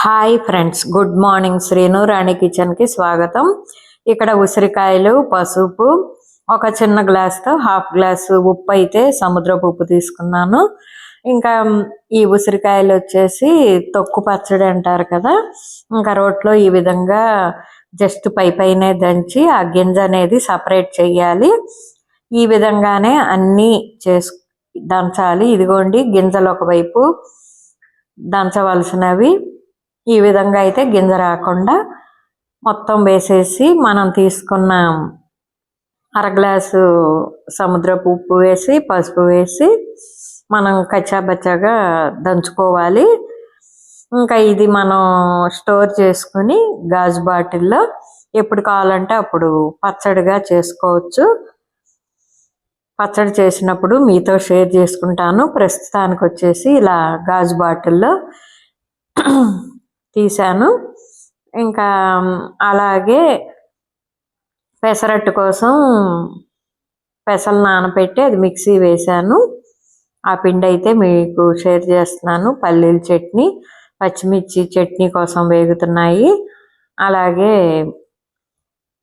Hi friends good morning. Sreenu Rani కిచెన్కి స్వాగతం. ఇక్కడ ఉసిరికాయలు పసుపు ఒక చిన్న గ్లాస్తో హాఫ్ గ్లాస్ ఉప్పు అయితే సముద్రపు ఉప్పు తీసుకున్నాను. ఇంకా ఈ ఉసిరికాయలు వచ్చేసి తొక్కు పచ్చడి అంటారు కదా ఇంకా రోట్లో ఈ విధంగా జస్ట్ పై పైనే దంచి ఆ గింజ అనేది సపరేట్ చేయాలి ఈ విధంగానే అన్నీ చేసు దంచాలి. ఇదిగోండి గింజలు ఒకవైపు దంచవలసినవి. ఈ విధంగా అయితే గింజ రాకుండా మొత్తం వేసేసి మనం తీసుకున్న అర గ్లాసు సముద్రపు ఉప్పు వేసి పసుపు వేసి మనం కచ్చాబచ్చాగా దంచుకోవాలి. ఇంకా ఇది మనం స్టోర్ చేసుకుని గాజు బాటిల్లో ఎప్పుడు కావాలంటే అప్పుడు పచ్చడిగా చేసుకోవచ్చు. పచ్చడి చేసినప్పుడు మీతో షేర్ చేసుకుంటాను. ప్రస్తుతానికి వచ్చేసి ఇలా గాజు బాటిల్లో తీశాను. ఇంకా అలాగే పెసరట్టు కోసం పెసలు నానబెట్టి అది మిక్సీ వేశాను. ఆ పిండి అయితే మీకు షేర్ చేస్తున్నాను. పల్లీల చట్నీ పచ్చిమిర్చి చట్నీ కోసం వేగుతున్నాయి. అలాగే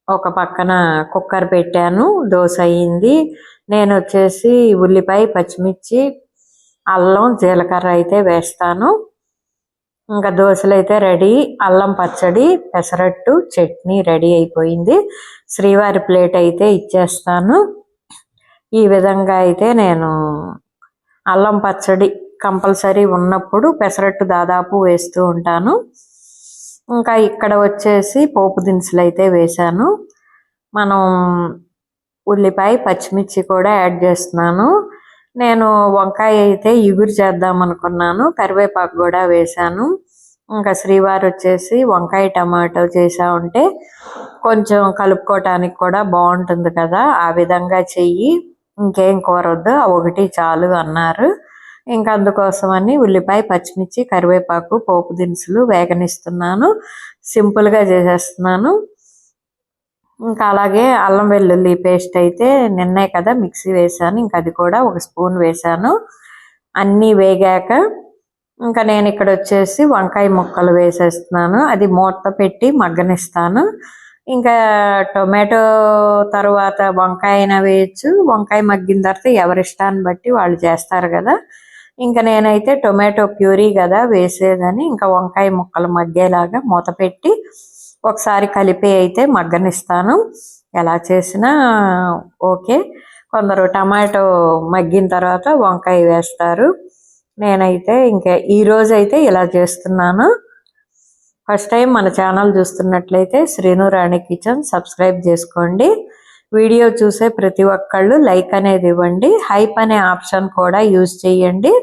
ఒక పక్కన కుక్కర్ పెట్టాను. దోశ అయ్యింది నేను వచ్చేసి ఉల్లిపాయ పచ్చిమిర్చి అల్లం జీలకర్ర అయితే వేస్తాను. ఇంకా దోశలు అయితే రెడీ. అల్లం పచ్చడి పెసరట్టు చట్నీ రెడీ అయిపోయింది. శ్రీవారి ప్లేట్ అయితే ఇచ్చేస్తాను. ఈ విధంగా అయితే నేను అల్లం పచ్చడి కంపల్సరీ ఉన్నప్పుడు పెసరట్టు దాదాపు వేస్తూ ఉంటాను. ఇంకా ఇక్కడ వచ్చేసి పోపు దినుసులు అయితే వేశాను. మనం ఉల్లిపాయ పచ్చిమిర్చి కూడా యాడ్ చేస్తున్నాను. నేను వంకాయ అయితే ఇగురు చేద్దాం అనుకున్నాను. కరివేపాకు కూడా వేశాను. ఇంకా శ్రీవారు వచ్చేసి వంకాయ టమాటో చేసా ఉంటే కొంచెం కలుపుకోవటానికి కూడా బాగుంటుంది కదా. ఆ విధంగా చెయ్యి. ఇంకేం కూరొద్దు. ఒకటి చాలు అన్నారు. ఇంకా అందుకోసమని ఉల్లిపాయ పచ్చిమిర్చి కరివేపాకు పోపు దినుసులు వేగనిస్తున్నాను. సింపుల్గా చేసేస్తున్నాను. ఇంకా అలాగే అల్లం వెల్లుల్లి పేస్ట్ అయితే నిన్నే కదా మిక్సీ వేసాను ఇంకా అది కూడా ఒక స్పూన్ వేసాను అన్నీ వేగాక ఇంకా నేను ఇక్కడ వచ్చేసి వంకాయ ముక్కలు వేసేస్తున్నాను. అది మూత పెట్టి మగ్గనిస్తాను. ఇంకా టొమాటో తర్వాత వంకాయ అయినా వేయచ్చు. వంకాయ మగ్గిన తర్వాత ఎవరిష్టాన్ని బట్టి వాళ్ళు చేస్తారు కదా. ఇంకా నేనైతే టొమాటో ప్యూరీ కదా వేసేదని ఇంకా వంకాయ ముక్కలు మగ్గేలాగా మూత పెట్టి ఒకసారి కలిపి అయితే మగ్గనిస్తాను. ఎలా చేసినా ఓకే. కొందరు టమాటో మగ్గిన తర్వాత వంకాయ వేస్తారు. నేనైతే ఇంకా ఈరోజు అయితే ఇలా చేస్తున్నాను. ఫస్ట్ టైం మన ఛానల్ చూస్తున్నట్లయితే శ్రీను రాణి కిచెన్ సబ్స్క్రైబ్ చేసుకోండి. వీడియో చూసే ప్రతి ఒక్కళ్ళు లైక్ అనేది ఇవ్వండి. హైప్ అనే ఆప్షన్ కూడా యూజ్ చేయండి.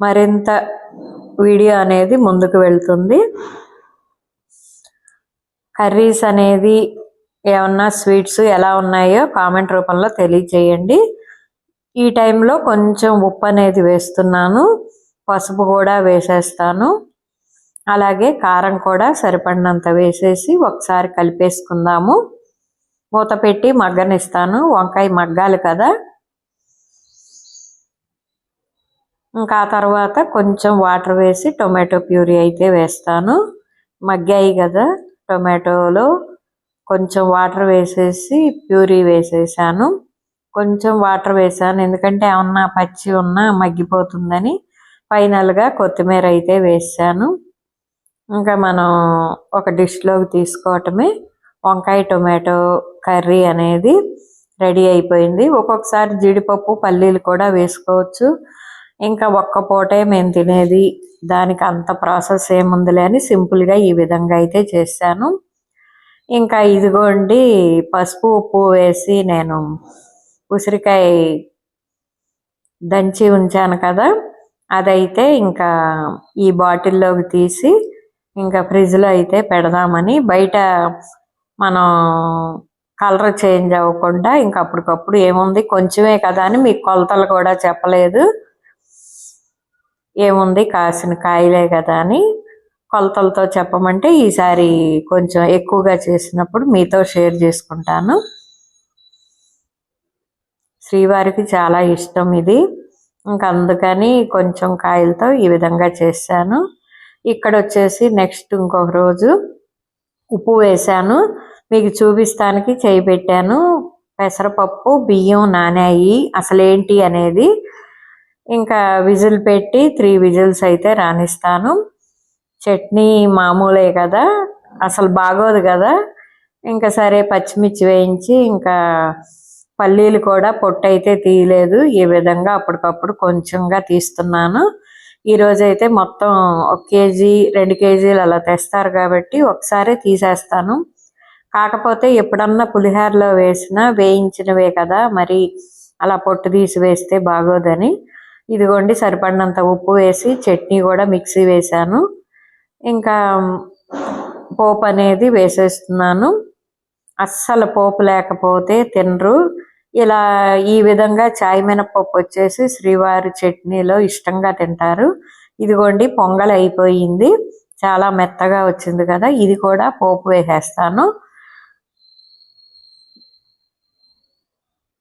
మరింత వీడియో అనేది ముందుకు వెళ్తుంది. కర్రీస్ అనేది ఏమన్నా స్వీట్స్ ఎలా ఉన్నాయో కామెంట్ రూపంలో తెలియజేయండి. ఈ టైంలో కొంచెం ఉప్పు అనేది వేస్తున్నాను. పసుపు కూడా వేసేస్తాను. అలాగే కారం కూడా సరిపడినంత వేసేసి ఒకసారి కలిపేసుకుందాము. మూత పెట్టి మగ్గనిస్తాను. వంకాయ మగ్గాలి కదా. ఇంకా తర్వాత కొంచెం వాటర్ వేసి టొమాటో ప్యూరీ అయితే వేస్తాను. మగ్గాయి కదా. టొమాటోలో కొంచెం వాటర్ వేసేసి ప్యూరీ వేసేసాను. కొంచెం వాటర్ వేసాను. ఎందుకంటే ఏమన్నా పచ్చి ఉన్నా మగ్గిపోతుందని ఫైనల్గా కొత్తిమీర అయితే వేసాను. ఇంకా మనం ఒక డిష్లోకి తీసుకోవటమే. వంకాయ టొమాటో కర్రీ అనేది రెడీ అయిపోయింది. ఒక్కొక్కసారి జీడిపప్పు పల్లీలు కూడా వేసుకోవచ్చు. ఇంకా ఒక్క పూటే మేము తినేది. దానికి అంత ప్రాసెస్ ఏముందిలే అని సింపుల్గా ఈ విధంగా అయితే చేశాను. ఇంకా ఇదిగోండి పసుపు ఉప్పు వేసి నేను ఉసిరికాయ దంచి ఉంచాను కదా అదైతే ఇంకా ఈ బాటిల్లోకి తీసి ఇంకా ఫ్రిడ్జ్లో అయితే పెడదామని బయట మనం కలర్ చేంజ్ అవ్వకుండా ఇంకా అప్పటికప్పుడు ఏముంది కొంచెమే కదా అని మీకు కొలతలు కూడా చెప్పలేదు. ఏముంది కాసిన కాయలే కదా అని కొలతలతో చెప్పమంటే ఈసారి కొంచెం ఎక్కువగా చేసినప్పుడు మీతో షేర్ చేసుకుంటాను. శ్రీవారికి చాలా ఇష్టం ఇది. ఇంకా అందుకని కొంచెం కాయలతో ఈ విధంగా చేశాను. ఇక్కడ వచ్చేసి నెక్స్ట్ ఇంకొక రోజు ఉప్పు వేసాను మీకు చూపిస్తానికి చేయి పెట్టాను. పెసరపప్పు బియ్యం నానాయి. అసలేంటి అనేది ఇంకా విజిల్ పెట్టి త్రీ విజిల్స్ అయితే రాణిస్తాను చట్నీ మామూలే కదా అసలు బాగోదు కదా. ఇంకా సరే పచ్చిమిర్చి వేయించి ఇంకా పల్లీలు కూడా పొట్టు అయితే తీయలేదు. ఈ విధంగా అప్పటికప్పుడు కొంచెంగా తీస్తున్నాను. ఈరోజు అయితే మొత్తం ఒక కేజీ రెండు కేజీలు అలా తెస్తారు కాబట్టి ఒకసారి తీసేస్తాను. కాకపోతే ఎప్పుడన్నా పులిహోరలో వేసినా వేయించినవే కదా మరి అలా పొట్టు తీసి వేస్తే బాగోదని. ఇదిగోండి సరిపడినంత ఉప్పు వేసి చట్నీ కూడా మిక్సీ వేశాను. ఇంకా పోపు అనేది వేసేస్తున్నాను. అస్సలు పోపు లేకపోతే తినరు. ఇలా ఈ విధంగా చాయ్ మినపప్పు వచ్చేసి శ్రీవారి చట్నీలో ఇష్టంగా తింటారు. ఇదిగోండి పొంగల్ అయిపోయింది. చాలా మెత్తగా వచ్చింది కదా ఇది కూడా పోపు వేసేస్తాను.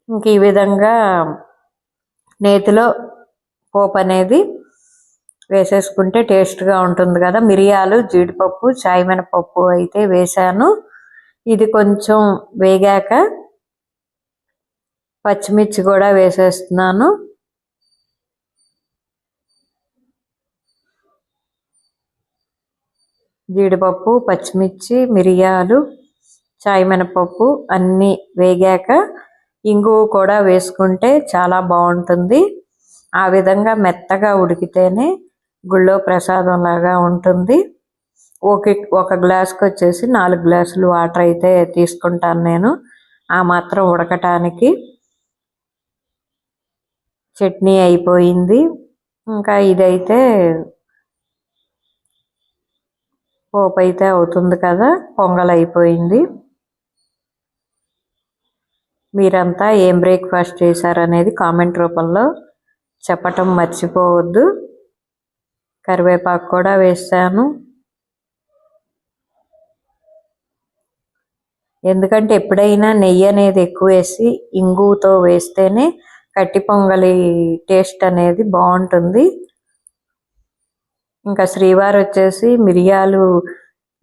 ఇంక ఈ విధంగా నేతిలో పోపు అనేది వేసేసుకుంటే టేస్ట్గా ఉంటుంది కదా. మిరియాలు జీడిపప్పు చాయ్ మినపప్పు అయితే వేసాను. ఇది కొంచెం వేగాక పచ్చిమిర్చి కూడా వేసేస్తున్నాను. జీడిపప్పు పచ్చిమిర్చి మిరియాలు చాయ్ మినపప్పు అన్నీ వేగాక ఇంగువ కూడా వేసుకుంటే చాలా బాగుంటుంది. ఆ విధంగా మెత్తగా ఉడికితేనే గుళ్ళో ప్రసాదం లాగా ఉంటుంది. ఒక ఒక గ్లాస్కి వచ్చేసి నాలుగు గ్లాసులు వాటర్ అయితే తీసుకుంటాను నేను. ఆ మాత్రం ఉడకటానికి చట్నీ అయిపోయింది. ఇంకా ఇదైతే పోపు అయితే అవుతుంది కదా పొంగల్ అయిపోయింది. మీరంతా ఏం బ్రేక్ఫాస్ట్ చేశారనేది కామెంట్ రూపంలో చెప్పటం మర్చిపోవద్దు. కరివేపాకు కూడా వేసాను ఎందుకంటే ఎప్పుడైనా నెయ్యి అనేది ఎక్కువ వేసి ఇంగుతో వేస్తేనే కట్టి పొంగలి టేస్ట్ అనేది బాగుంటుంది. ఇంకా శ్రీవారు వచ్చేసి మిరియాలు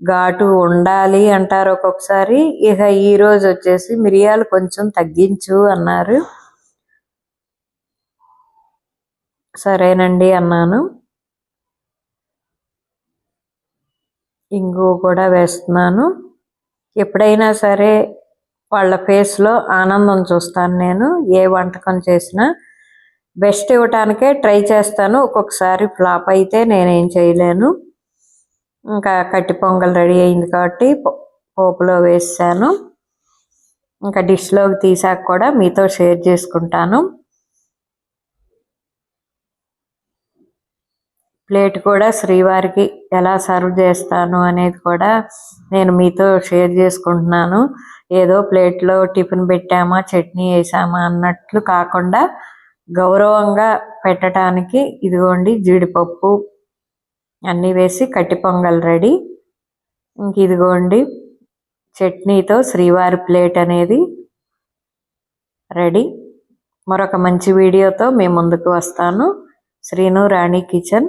ఘాటు ఉండాలి అంటారు ఒక్కొక్కసారి. ఇక ఈ రోజు వచ్చేసి మిరియాలు కొంచెం తగ్గించు అన్నారు. సరేనండి అన్నాను. ఇంగు కూడా వేస్తున్నాను. ఎప్పుడైనా సరే వాళ్ళ ఫేస్లో ఆనందం చూస్తాను నేను ఏ వంటకం చేసినా. బెస్ట్ ఇవ్వటానికే ట్రై చేస్తాను. ఒక్కొక్కసారి ఫ్లాప్ అయితే నేనేం చేయలేను. ఇంకా కట్టి పొంగల్ రెడీ అయింది కాబట్టి పోపులో వేసాను. ఇంకా డిష్లోకి తీసాక కూడా మీతో షేర్ చేసుకుంటాను. ప్లేట్ కూడా శ్రీవారికి ఎలా సర్వ్ చేస్తాను అనేది కూడా నేను మీతో షేర్ చేసుకుంటున్నాను. ఏదో ప్లేట్లో టిఫిన్ పెట్టామా చట్నీ వేసామా అన్నట్లు కాకుండా గౌరవంగా పెట్టడానికి ఇదిగోండి జీడిపప్పు అన్నీ వేసి కట్టి పొంగల్ రెడీ. ఇంక ఇదిగోండి చట్నీతో శ్రీవారి ప్లేట్ అనేది రెడీ. మరొక మంచి వీడియోతో మేము ముందుకు వస్తాను. శ్రీను రాణి కిచెన్.